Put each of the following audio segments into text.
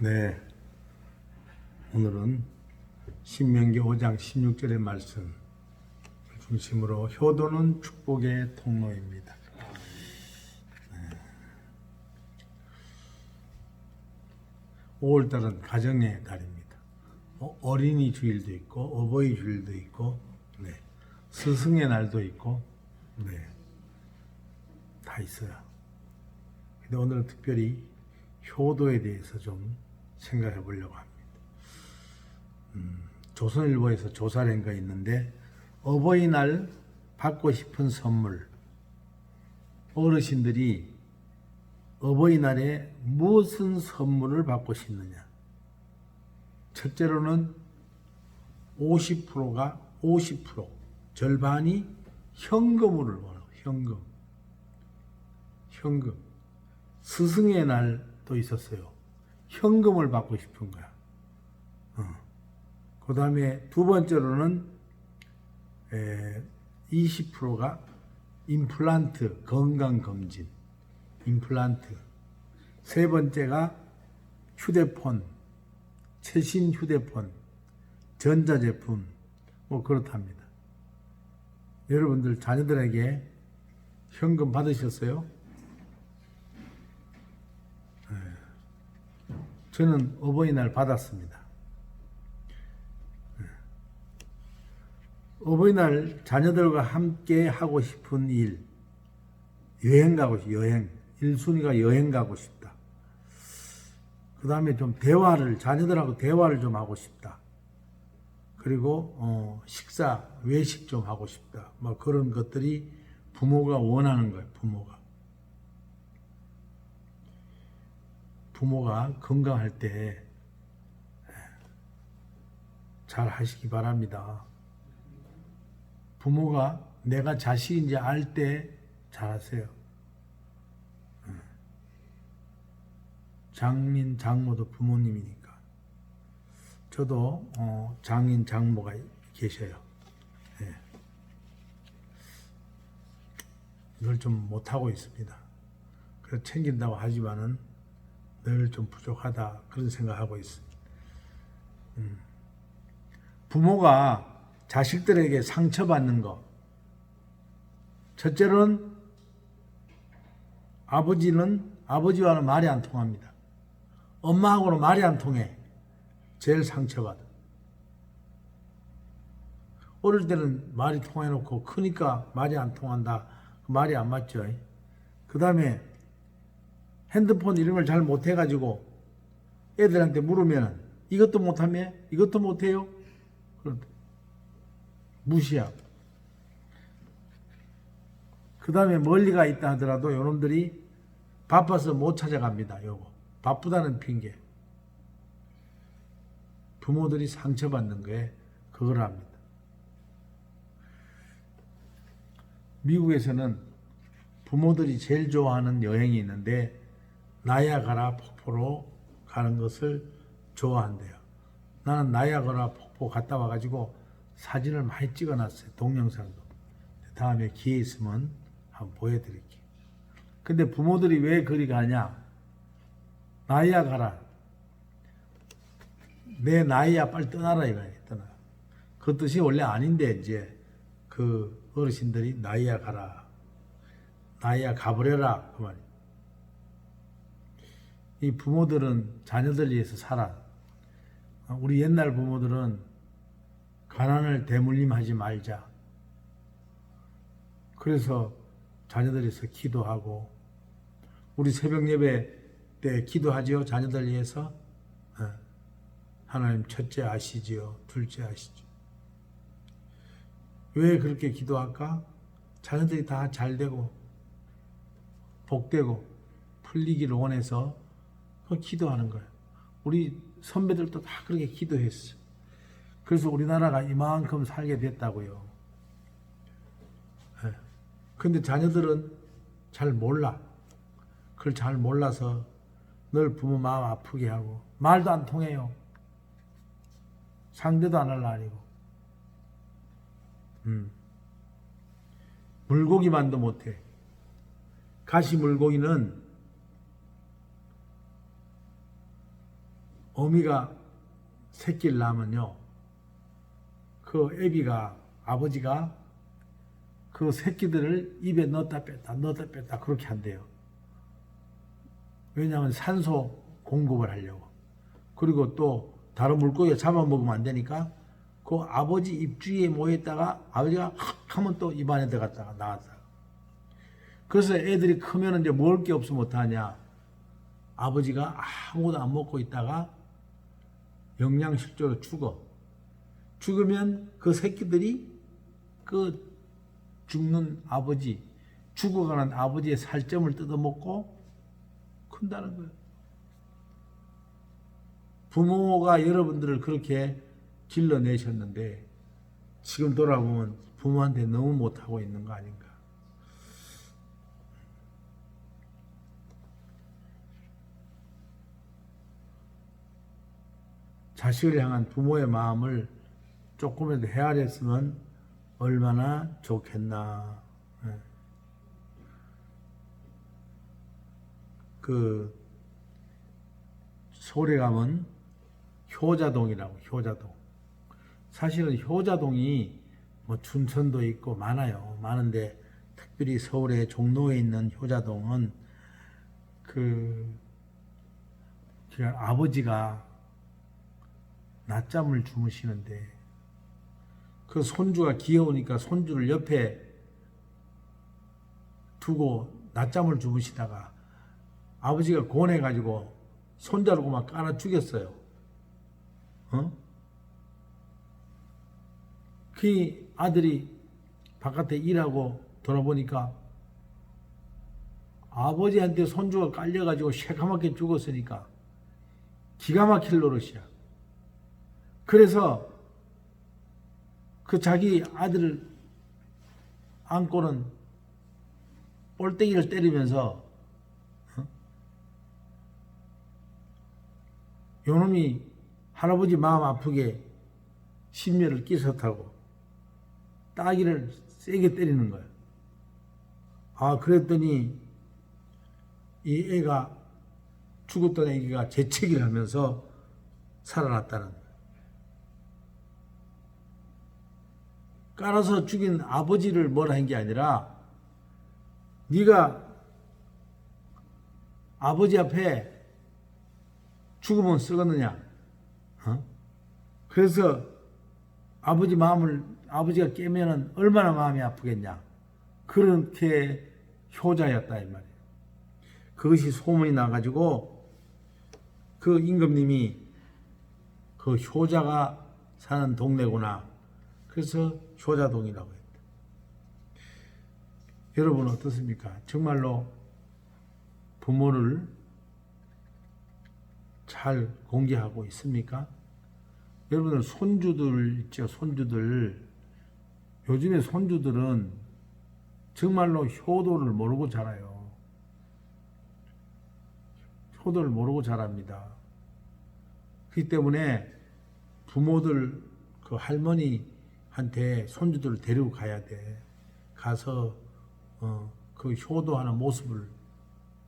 네. 오늘은 신명기 5장 16절의 말씀 중심으로 효도는 축복의 통로입니다. 네. 5월달은 가정의 달입니다. 어, 어린이 주일도 있고 어버이 주일도 있고 네. 스승의 날도 있고 네. 다 있어요. 근데 오늘은 특별히 효도에 대해서 좀 생각해 보려고 합니다. 음, 조선일보에서 조사를 한거 있는데 어버이날 받고 싶은 선물 어르신들이 어버이날에 무슨 선물을 받고 싶느냐 첫째로는 50%가 50% 절반이 현금으로 원하고 현금 현금 스승의 날도 있었어요. 현금을 받고 싶은 거야. 그 다음에 두 번째로는 20%가 임플란트 건강검진, 임플란트. 세 번째가 휴대폰, 최신 휴대폰, 전자제품, 뭐 그렇답니다. 여러분들 자녀들에게 현금 받으셨어요? 저는 어버이날 받았습니다. 네. 어버이날 자녀들과 함께 하고 싶은 일, 여행 가고 싶, 여행. 1순위가 여행 가고 싶다. 그 다음에 좀 대화를, 자녀들하고 대화를 좀 하고 싶다. 그리고, 어, 식사, 외식 좀 하고 싶다. 뭐 그런 것들이 부모가 원하는 거예요, 부모가. 부모가 건강할 때 잘 하시기 바랍니다. 부모가 내가 자식인지 알 때 잘하세요. 장인 장모도 부모님이니까. 저도 어, 장인 장모가 계셔요. 예. 이걸 좀 못하고 있습니다. 그래서 챙긴다고 하지만은 늘 좀 부족하다 그런 생각하고 있습니다. 음. 부모가 자식들에게 상처받는 거. 첫째로는 아버지는 아버지와는 말이 안 통합니다. 엄마하고는 말이 안 통해. 제일 상처받아. 어릴 때는 말이 통해놓고 크니까 말이 안 통한다. 그 말이 안 맞죠. 그 다음에 핸드폰 걸잘 못해가지고 애들한테 물으면 이것도 못하며 이것도 못해요? 그럼 무시하고 그 다음에 멀리가 있다 하더라도 요놈들이 바빠서 못 찾아갑니다. 요거 바쁘다는 핑계 부모들이 상처받는 거에 그걸 합니다. 미국에서는 부모들이 제일 좋아하는 여행이 있는데 나야가라 폭포로 가는 것을 좋아한대요. 나는 나야가라 폭포 갔다 와가지고 사진을 많이 찍어놨어요. 동영상도. 다음에 기회 있으면 한번 보여드릴게요. 근데 부모들이 왜 그리 가냐? 나야가라. 내 나이야 빨리 떠나라 이거예요. 떠나. 그 뜻이 원래 아닌데 이제 그 어르신들이 나이야 가라. 나이야 가버려라 그 말이에요. 이 부모들은 자녀들 위해서 살아. 우리 옛날 부모들은 가난을 대물림하지 말자. 그래서 자녀들에서 기도하고 우리 새벽 예배 때 기도하지요. 자녀들 위해서 예. 하나님 첫째 아시지요. 둘째 아시죠. 왜 그렇게 기도할까? 자녀들이 다 잘되고 복되고 풀리기를 원해서 그 기도하는 거예요. 우리 선배들도 다 그렇게 기도했어. 그래서 우리나라가 이만큼 살게 됐다고요. 예. 근데 자녀들은 잘 몰라. 그걸 잘 몰라서 늘 부모 마음 아프게 하고 말도 안 통해요. 상대도 안할 아니고. 음. 물고기만도 못해. 가시 물고기는 어미가 새끼를 낳으면요. 그 애비가 아버지가 그 새끼들을 입에 넣었다 뺐다 넣었다 뺐다 그렇게 한대요. 왜냐하면 산소 공급을 하려고. 그리고 또 다른 물고기 잡아먹으면 안 되니까 그 아버지 입 주위에 모여있다가 아버지가 확 하면 또 입안에 들어갔다가 나왔다가. 그래서 애들이 크면 이제 먹을 게 없으면 어떡하냐. 아버지가 아무것도 안 먹고 있다가 영양실조로 죽어. 죽으면 그 새끼들이 그 죽는 아버지, 죽어가는 아버지의 살점을 뜯어먹고 큰다는 거예요. 부모가 여러분들을 그렇게 길러내셨는데 지금 돌아보면 부모한테 너무 못하고 있는 거 아닌가. 자식을 향한 부모의 마음을 조금이라도 헤아렸으면 얼마나 좋겠나. 예. 그 서울에 가면 효자동이라고 효자동. 사실은 효자동이 뭐 춘천도 있고 많아요. 많은데 특별히 서울의 종로에 있는 효자동은 그 아버지가 낮잠을 주무시는데 그 손주가 귀여우니까 손주를 옆에 두고 낮잠을 주무시다가 아버지가 고뇌가지고 손자르고 막 깔아 죽였어요. 어? 그 아들이 바깥에 일하고 돌아보니까 아버지한테 손주가 깔려가지고 새카맣게 죽었으니까 기가 막힐 노릇이야. 그래서 그 자기 아들을 안고는 볼때기를 때리면서 어? 요놈이 할아버지 마음 아프게 심려를 끼쳤다고 따기를 세게 때리는 거야. 아 그랬더니 이 애가 죽었던 애기가 재채기를 하면서 살아났다는 거야. 깔아서 죽인 아버지를 뭐라 한 게 아니라 네가 아버지 앞에 죽으면 쓰겠느냐? 어? 그래서 아버지 마음을 아버지가 깨면은 얼마나 마음이 아프겠냐? 그렇게 효자였다 이 말이에요. 그것이 소문이 나가지고 그 임금님이 그 효자가 사는 동네구나. 그래서 효자동이라고 했다. 여러분 어떻습니까? 정말로 부모를 잘 공개하고 있습니까? 여러분들 손주들 있죠, 손주들. 요즘에 손주들은 정말로 효도를 모르고 자라요. 효도를 모르고 자랍니다. 그렇기 때문에 부모들 그 할머니 한테 손주들을 데리고 가야 돼. 가서 어, 그 효도하는 모습을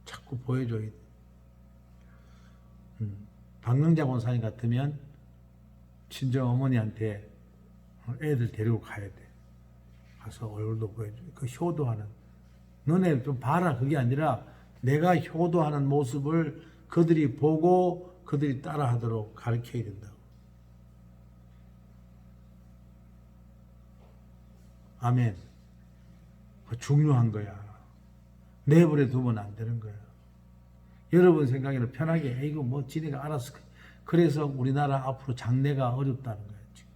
자꾸 보여줘야 돼. 음, 박능자 권사님 같으면 친정 어머니한테 애들 데리고 가야 돼. 가서 얼굴도 보여줘. 그 효도하는. 너네 좀 봐라. 그게 아니라 내가 효도하는 모습을 그들이 보고 그들이 따라하도록 가르쳐야 된다고. 아멘. 그 중요한 거야. 내버려 두면 안 되는 거야. 여러분 생각에는 편하게, 이거 뭐 지네가 알아서. 그래서 우리나라 앞으로 장래가 어렵다는 거야, 지금.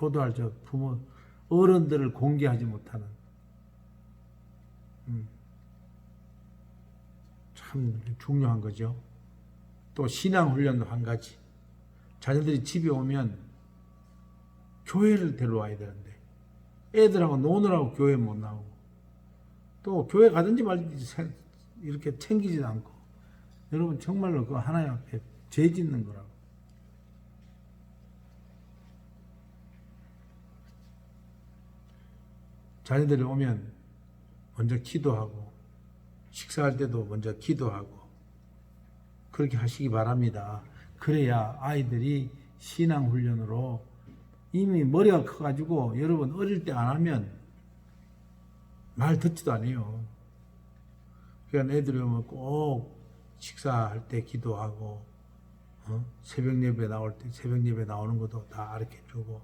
효도할 저 부모, 어른들을 공개하지 못하는. 음. 참 중요한 거죠. 또 신앙 훈련도 한 가지. 자녀들이 집에 오면 교회를 데려와야 되는데 애들하고 노느라고 교회 못 나오고 또 교회 가든지 말든지 세- 이렇게 챙기지도 않고 여러분 정말로 그 하나님 앞에 죄 짓는 거라고. 자녀들이 오면 먼저 기도하고 식사할 때도 먼저 기도하고 그렇게 하시기 바랍니다. 그래야 아이들이 신앙 훈련으로 이미 머리가 커가지고 여러분 어릴 때 안 하면 말 듣지도 않아요. 그러니까 애들이 오면 꼭 식사할 때 기도하고 어? 새벽 예배 나올 때 새벽 예배 나오는 것도 다 가르쳐 주고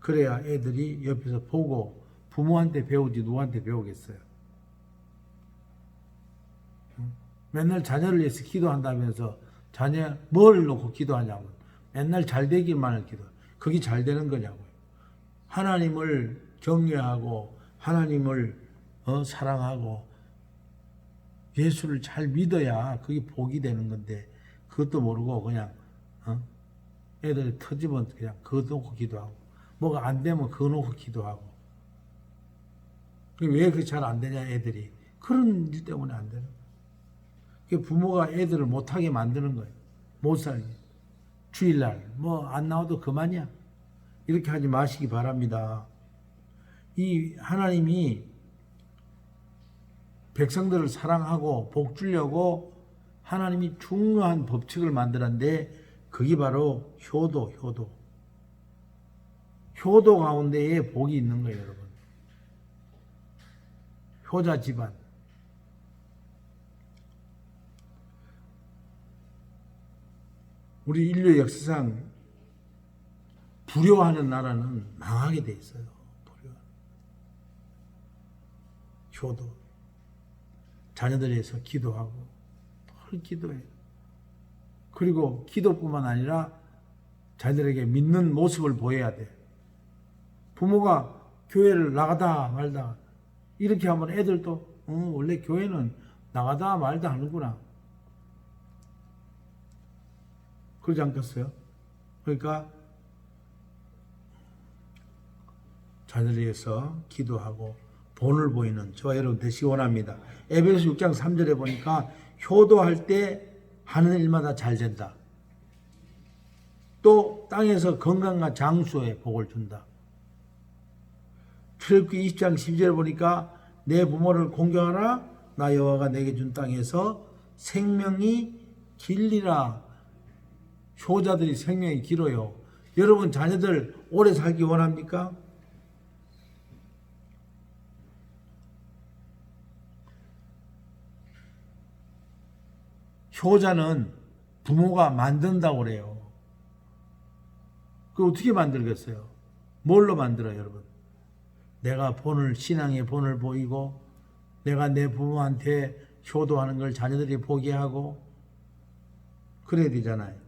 그래야 애들이 옆에서 보고 부모한테 배우지 누구한테 배우겠어요. 응? 맨날 자녀를 위해서 기도한다면서 자녀 뭘 놓고 기도하냐고 맨날 잘 되기만을 기도. 그게 잘 되는 거냐고요. 하나님을 경외하고 하나님을 어, 사랑하고 예수를 잘 믿어야 그게 복이 되는 건데 그것도 모르고 그냥 어? 애들 터지면 그냥 그거 놓고 기도하고 뭐가 안 되면 그거 놓고 기도하고 그게 왜 그게 잘 안 되냐 애들이 그런 일 때문에 안 되는 거예요. 부모가 애들을 못하게 만드는 거예요. 못 살게. 주일날 뭐 안 나와도 그만이야. 이렇게 하지 마시기 바랍니다. 이 하나님이 백성들을 사랑하고 복 주려고 하나님이 중요한 법칙을 만들었는데 그게 바로 효도, 효도. 효도 가운데에 복이 있는 거예요, 여러분. 효자 집안. 우리 인류 역사상 불효하는 나라는 망하게 돼 있어요. 불효. 효도. 자녀들에 의해서 기도하고 늘 기도해요. 그리고 기도뿐만 아니라 자녀들에게 믿는 모습을 보여야 돼. 부모가 교회를 나가다 말다 이렇게 하면 애들도 어, 원래 교회는 나가다 말다 하는구나. 그러지 않겠어요? 그러니까 위해서 기도하고 본을 보이는 저와 여러분 되시기 원합니다. 에베소 6장 3절에 보니까 효도할 때 하는 일마다 잘 된다. 또 땅에서 건강과 장수의 복을 준다. 출애굽기 20장 12절에 보니까 내 부모를 공경하라 나 여호와가 내게 준 땅에서 생명이 길리라. 효자들이 생명이 길어요. 여러분 자녀들 오래 살기 원합니까? 효자는 부모가 만든다고 그래요. 그 어떻게 만들겠어요? 뭘로 만들어요, 여러분? 내가 본을 신앙의 본을 보이고 내가 내 부모한테 효도하는 걸 자녀들이 보게 하고 그래야 되잖아요.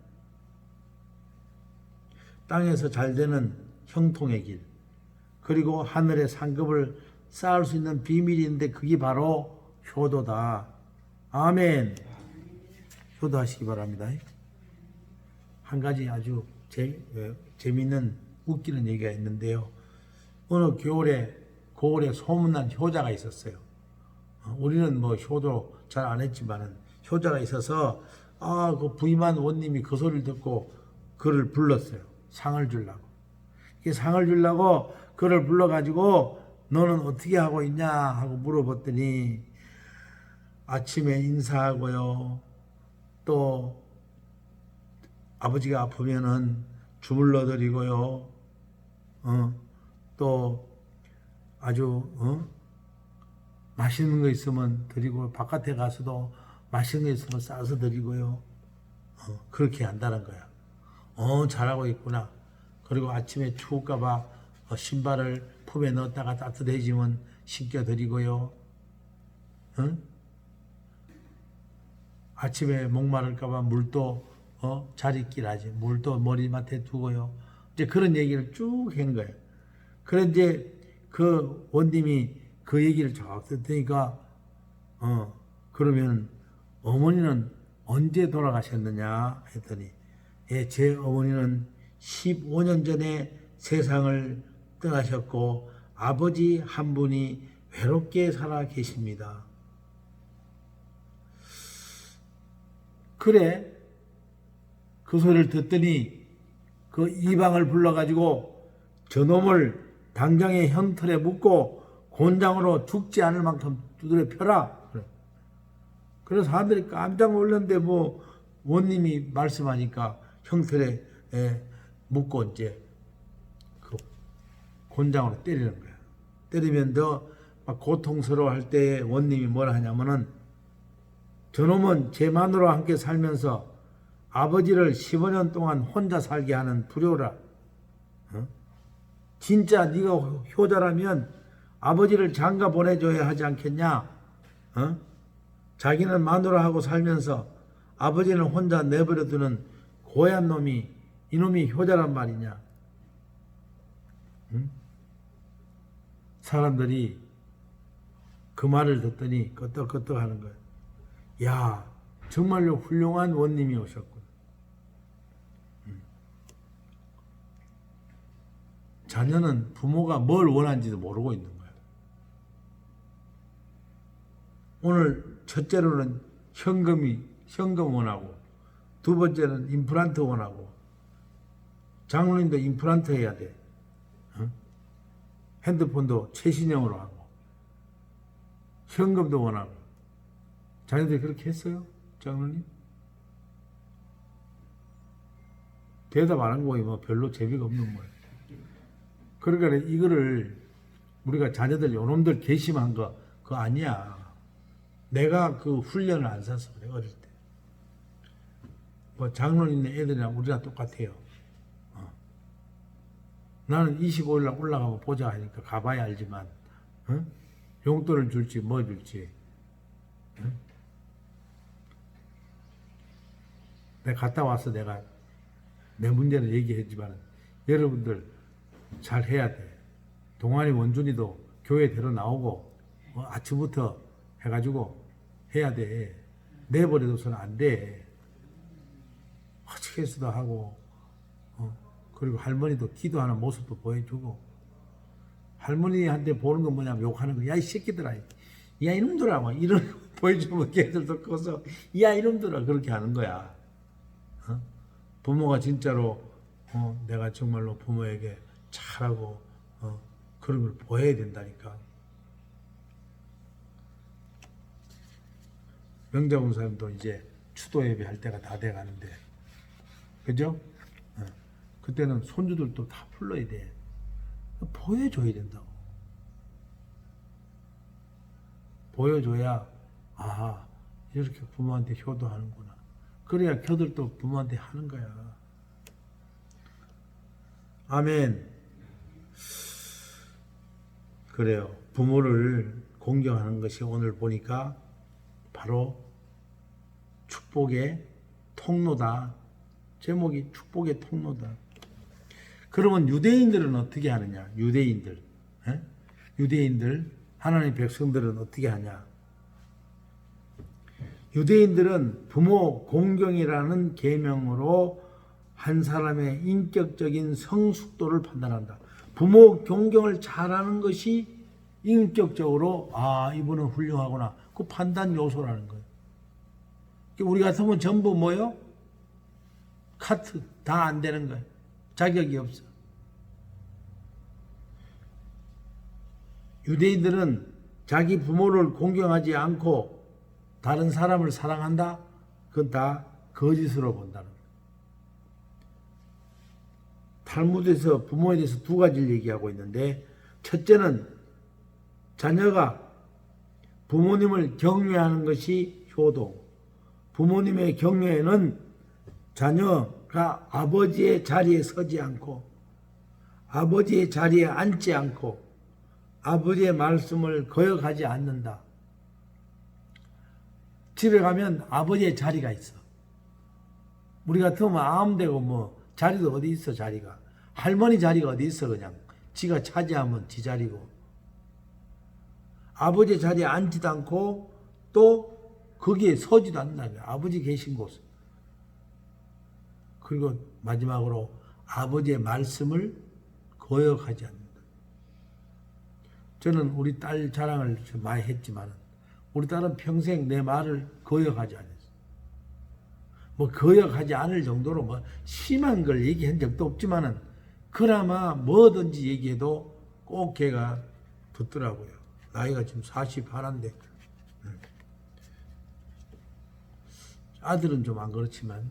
땅에서 잘 되는 형통의 길 그리고 하늘의 상급을 쌓을 수 있는 비밀인데 그게 바로 효도다. 아멘. 효도하시기 바랍니다. 한 가지 아주 재, 어, 재밌는 웃기는 얘기가 있는데요. 어느 겨울에 고을에 소문난 효자가 있었어요. 어, 우리는 뭐 효도 잘 안 했지만은 효자가 있어서 아그 부임한 원님이 그 소리를 듣고 그를 불렀어요. 상을 주려고. 이 상을 주려고 그를 불러가지고 너는 어떻게 하고 있냐 하고 물어봤더니 아침에 인사하고요. 또 아버지가 아프면은 주물러 드리고요. 어, 또 아주 어? 맛있는 거 있으면 드리고 바깥에 가서도 맛있는 거 있으면 싸서 드리고요. 어, 그렇게 한다는 거야. 어 잘하고 있구나. 그리고 아침에 추울까봐 어, 신발을 품에 넣었다가 따뜻해지면 신겨 드리고요. 응? 아침에 목마를까봐 물도 어, 잘 있긴 하지. 물도 머리맡에 두고요. 이제 그런 얘기를 쭉 한 거예요. 그래 이제 그 원님이 그 얘기를 쫙 듣으니까 어 그러면 어머니는 언제 돌아가셨느냐 했더니 예, 제 어머니는 15년 전에 세상을 떠나셨고 아버지 한 분이 외롭게 살아 계십니다. 그래 그 소리를 듣더니 그 이방을 불러가지고 저놈을 당장에 현털에 묶고 곤장으로 죽지 않을 만큼 두드려 펴라. 그래. 그래서 사람들이 깜짝 놀랐는데 뭐 원님이 말씀하니까 형틀에 에, 묶고 이제 그 곤장으로 때리는 거야. 때리면 더 막 고통스러워 할때 원님이 뭐라 하냐면은 저놈은 제 마누라와 함께 살면서 아버지를 15년 동안 혼자 살게 하는 불효라. 어? 진짜 네가 효자라면 아버지를 장가 보내줘야 하지 않겠냐? 어? 자기는 마누라하고 살면서 아버지는 혼자 내버려두는 고얀 놈이 이놈이 효자란 말이냐? 응? 사람들이 그 말을 듣더니 끄떡끄떡 하는 거야. 야, 정말로 훌륭한 원님이 오셨군. 음. 자녀는 부모가 뭘 원하는지도 모르고 있는 거야. 오늘 첫째로는 현금이 현금 원하고 두 번째는 임플란트 원하고 장로님도 임플란트 해야 돼. 어? 핸드폰도 최신형으로 하고 현금도 원하고 자녀들이 그렇게 했어요? 장로님? 대답 안 한 거에 뭐 별로 재미가 없는 거예요. 그러니까 이거를 우리가 자녀들 요놈들 개심한 거 그거 아니야. 내가 그 훈련을 안 사서 그래 어릴 때. 뭐 장로님네 애들이랑 우리랑 똑같아요. 어. 나는 25일 날 올라가고 보자 하니까 가봐야 알지만 어? 용돈을 줄지 뭐 줄지 어? 내가 갔다 와서 내가 내 문제는 얘기했지만 여러분들 잘 해야 돼. 동아리 원준이도 교회 데려 나오고 어, 아침부터 해가지고 해야 돼. 내버려둬서는 안 돼. 허치게수도 하고 어, 그리고 할머니도 기도하는 모습도 보여주고 할머니한테 보는 건 뭐냐면 욕하는 거. 야 이 새끼들아, 야 이놈들아, 뭐 이런 거 보여주면 걔들도 커서 야 이놈들아 그렇게 하는 거야. 어? 부모가 진짜로 어, 내가 정말로 부모에게 잘하고 어, 그런 걸 보여야 된다니까. 명자 원사님도 이제 추도 예배 할 때가 다 돼 가는데, 그죠? 어, 그때는 손주들도 다 불러야 돼. 보여줘야 된다고. 보여줘야 아 이렇게 부모한테 효도하는구나. 그래야 걔들도 부모한테 하는 거야. 아멘. 그래요. 부모를 공경하는 것이 오늘 보니까 바로 축복의 통로다. 제목이 축복의 통로다. 그러면 유대인들은 어떻게 하느냐? 유대인들. 에? 유대인들, 하나님 백성들은 어떻게 하냐? 유대인들은 부모 공경이라는 계명으로 한 사람의 인격적인 성숙도를 판단한다. 부모 공경을 잘하는 것이 인격적으로 아 이분은 훌륭하구나 그 판단 요소라는 거예요. 우리 같으면 전부 뭐요? 카트 다 안 되는 거예요. 자격이 없어. 유대인들은 자기 부모를 공경하지 않고 다른 사람을 사랑한다? 그건 다 거짓으로 본다는 거예요. 탈무드에서 부모에 대해서 두 가지를 얘기하고 있는데 첫째는 자녀가 부모님을 경외하는 것이 효도. 부모님의 경외에는 자녀가 아버지의 자리에 서지 않고 아버지의 자리에 앉지 않고 아버지의 말씀을 거역하지 않는다. 집에 가면 아버지의 자리가 있어. 우리 같으면 아무데고 뭐 자리도 어디 있어 자리가. 할머니 자리가 어디 있어 그냥. 지가 차지하면 지 자리고. 아버지 자리에 앉지도 않고 또 거기에 서지도 않는다. 아버지 계신 곳. 그리고 마지막으로 아버지의 말씀을 거역하지 않는다. 저는 우리 딸 자랑을 좀 많이 했지만 우리 딸은 평생 내 말을 거역하지 않았어. 뭐 거역하지 않을 정도로 뭐 심한 걸 얘기한 적도 없지만은 그나마 뭐든지 얘기해도 꼭 걔가 듣더라고요. 나이가 지금 48인데 아들은 좀 안 그렇지만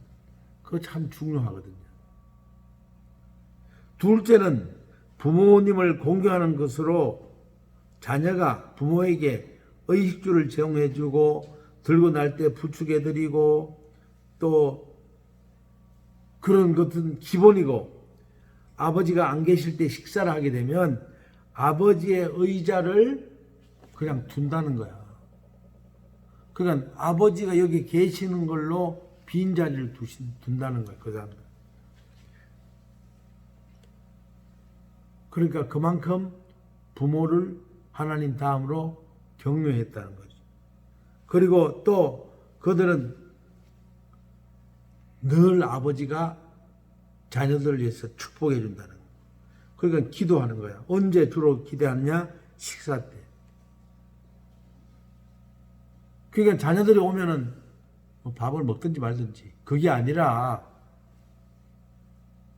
그거 참 중요하거든요. 둘째는 부모님을 공경하는 것으로 자녀가 부모에게 의식주를 제공해주고 들고 날 때 부축해드리고 또 그런 것은 기본이고 아버지가 안 계실 때 식사를 하게 되면 아버지의 의자를 그냥 둔다는 거야. 그러니까 아버지가 여기 계시는 걸로 빈 자리를 두신, 둔다는 거야. 그 사람들. 그러니까 그만큼 부모를 하나님 다음으로 경외했다는 거죠. 그리고 또 그들은 늘 아버지가 자녀들을 위해서 축복해 준다는 거예요. 그러니까 기도하는 거야. 언제 주로 기도하느냐? 식사 때. 그러니까 자녀들이 오면은 뭐 밥을 먹든지 말든지 그게 아니라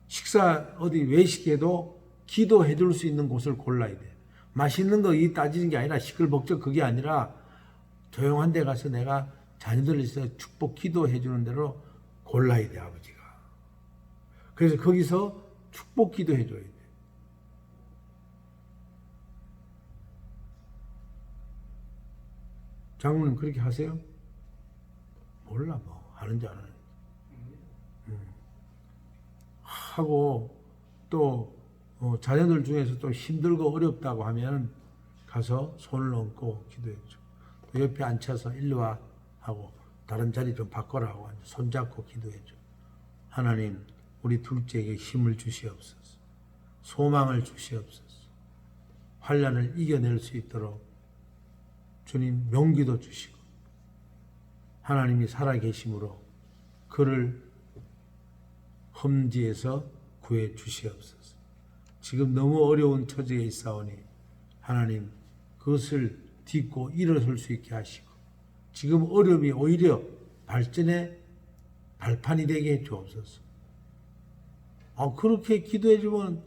식사 어디 외식해도 기도해 줄 수 있는 곳을 골라야 돼. 맛있는 거 이 따지는 게 아니라 시끌벅적 그게 아니라 조용한 데 가서 내가 자녀들을 위해서 축복 기도해 주는 대로 골라야 돼, 아버지가. 그래서 거기서 축복 기도해 줘야 돼. 장모님 그렇게 하세요? 몰라 뭐 하는지 안 하는지. 음. 하고 또 어, 자녀들 중에서 좀 힘들고 어렵다고 하면 가서 손을 얹고 기도해줘. 또 옆에 앉혀서 일로 와 하고 다른 자리 좀 바꿔라 하고 손잡고 기도해줘. 하나님 우리 둘째에게 힘을 주시옵소서. 소망을 주시옵소서. 환란을 이겨낼 수 있도록 주님 용기도 주시고 하나님이 살아계심으로 그를 험지에서 구해 주시옵소서. 지금 너무 어려운 처지에 있사오니 하나님 그것을 딛고 일어설 수 있게 하시고 지금 어려움이 오히려 발전의 발판이 되게 해 주옵소서. 아 그렇게 기도해 주면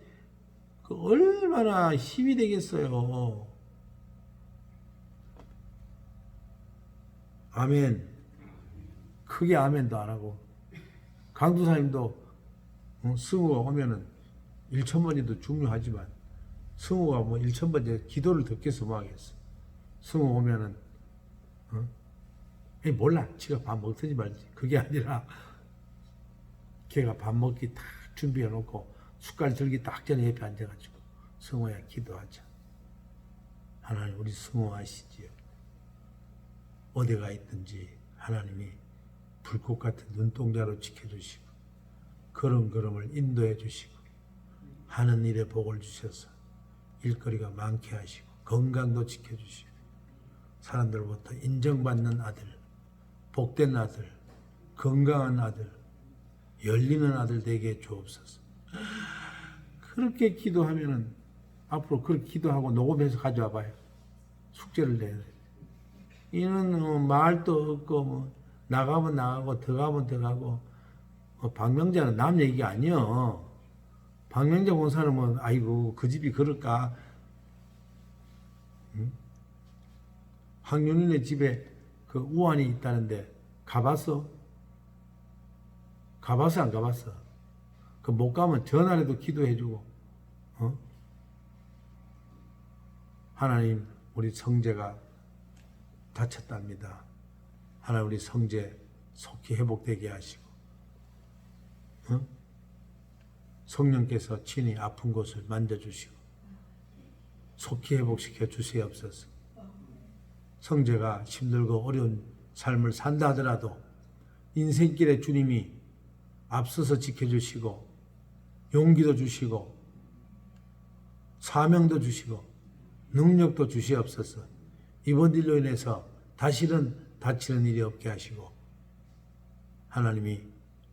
그 얼마나 힘이 되겠어요. 아멘. 크게 아멘도 안 하고 강두사님도 어, 승우가 오면은 1천번이도 중요하지만 승우가 뭐 1천번 기도를 듣겠어 뭐 하겠어. 승우 오면은 어? 몰라 지가 밥 먹든지 말지 그게 아니라 걔가 밥 먹기 딱 준비해 놓고 숟갈 들기 딱 전에 옆에 앉아가지고 승우야 기도하자. 하나님 우리 승우 아시지요. 어디가 있든지 하나님이 불꽃 같은 눈동자로 지켜주시고 걸음걸음을 인도해 주시고 하는 일에 복을 주셔서 일거리가 많게 하시고 건강도 지켜주시고 사람들부터 인정받는 아들, 복된 아들, 건강한 아들, 열리는 아들 되게 주옵소서. 그렇게 기도하면은 앞으로 그렇게 기도하고 녹음해서 가져와 봐요. 숙제를 내야 돼. 이는 어, 말도 없고 뭐 나가면 나가고 들어가면 들어가고 어, 박명자는 남 얘기가 아니여. 박명자 본 사람은 아이고 그 집이 그럴까? 응? 황윤이네 집에 그 우환이 있다는데 가봤어? 가봤어 안 가봤어? 그 못 가면 전화라도 기도해주고 어? 하나님 우리 성재가 다쳤답니다. 하나님 우리 성재 속히 회복되게 하시고 어? 성령께서 친히 아픈 곳을 만져주시고 속히 회복시켜 주시옵소서. 성재가 힘들고 어려운 삶을 산다 하더라도 인생길에 주님이 앞서서 지켜주시고 용기도 주시고 사명도 주시고 능력도 주시옵소서. 이번 일로 인해서 다시는 다치는 일이 없게 하시고 하나님이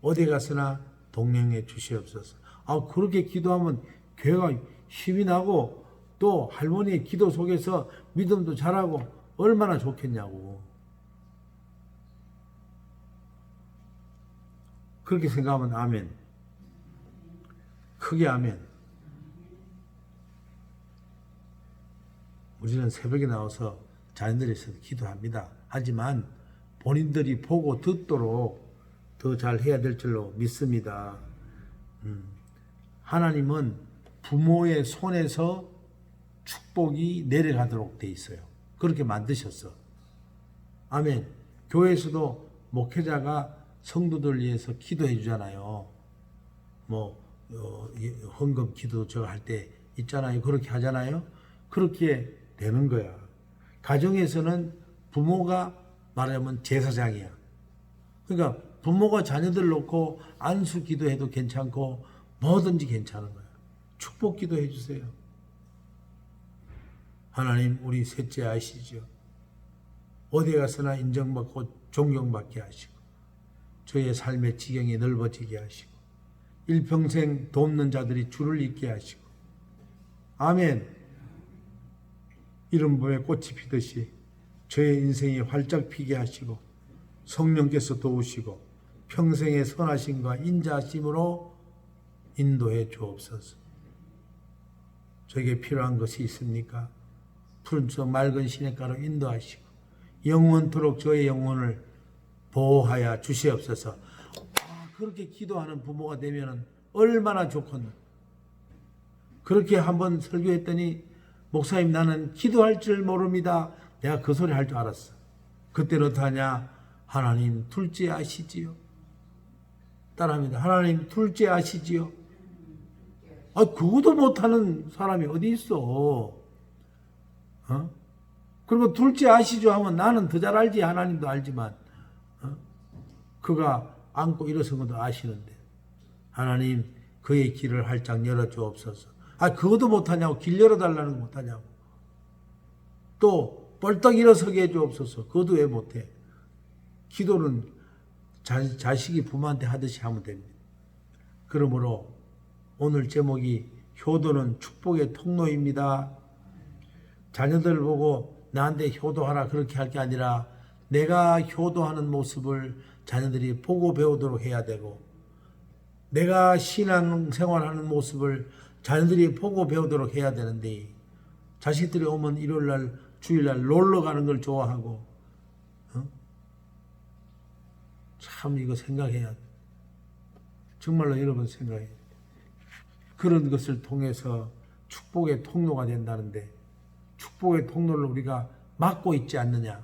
어디 가서나 동행해 주시옵소서. 아 그렇게 기도하면 교회가 힘이 나고 또 할머니의 기도 속에서 믿음도 잘하고 얼마나 좋겠냐고. 그렇게 생각하면 아멘. 크게 아멘. 우리는 새벽에 나와서 자녀들이 있어서 기도합니다. 하지만 본인들이 보고 듣도록 더 잘 해야 될 줄로 믿습니다. 음, 하나님은 부모의 손에서 축복이 내려가도록 돼 있어요. 그렇게 만드셨어. 아멘. 교회에서도 목회자가 성도들 위해서 기도해 주잖아요. 뭐 어, 이 헌금 기도 저 할 때 있잖아요. 그렇게 하잖아요. 그렇게 되는 거야. 가정에서는 부모가 말하자면 제사장이야. 그러니까 부모가 자녀들 놓고 안수 기도해도 괜찮고 뭐든지 괜찮은 거야. 축복 기도해 주세요. 하나님 우리 셋째 아시죠? 어디 가서나 인정받고 존경받게 하시고 저의 삶의 지경이 넓어지게 하시고 일평생 돕는 자들이 줄을 잇게 하시고 아멘 이른 봄에 꽃이 피듯이 저의 인생이 활짝 피게 하시고 성령께서 도우시고 평생의 선하심과 인자하심으로 인도해 주옵소서 저에게 필요한 것이 있습니까? 푸른 저 맑은 시냇가로 인도하시고 영원토록 저의 영혼을 보호하여 주시옵소서. 아, 그렇게 기도하는 부모가 되면 얼마나 좋겠노. 그렇게 한번 설교했더니 목사님 나는 기도할 줄 모릅니다. 내가 그 소리 할 줄 알았어. 그때는 어떠하냐? 하나님 둘째 아시지요? 따라합니다. 하나님 둘째 아시지요? 아, 그것도 못하는 사람이 어디 있어? 어? 그리고 둘째 아시죠 하면 나는 더 잘 알지 하나님도 알지만 어? 그가 안고 일어선 것도 아시는데 하나님 그의 길을 활짝 열어 주옵소서. 아 그것도 못하냐고 길 열어달라는 거 못하냐고. 또 벌떡 일어서게 해 주옵소서. 그것도 왜 못해? 기도는 자, 자식이 부모한테 하듯이 하면 됩니다. 그러므로 오늘 제목이 효도는 축복의 통로입니다. 자녀들 보고 나한테 효도하라 그렇게 할 게 아니라 내가 효도하는 모습을 자녀들이 보고 배우도록 해야 되고 내가 신앙 생활하는 모습을 자녀들이 보고 배우도록 해야 되는데 자식들이 오면 일요일 날 주일 날 놀러 가는 걸 좋아하고 어? 참 이거 생각해야 돼. 정말로 여러분 생각해. 그런 것을 통해서 축복의 통로가 된다는데 축복의 통로를 우리가 막고 있지 않느냐.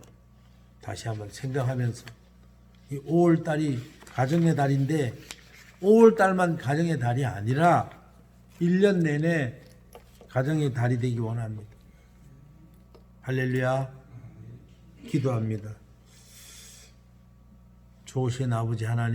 다시 한번 생각하면서 이 5월 달이 가정의 달인데 5월 달만 가정의 달이 아니라 1년 내내 가정의 달이 되기 원합니다. 할렐루야. 기도합니다. 좋으신 아버지 하나님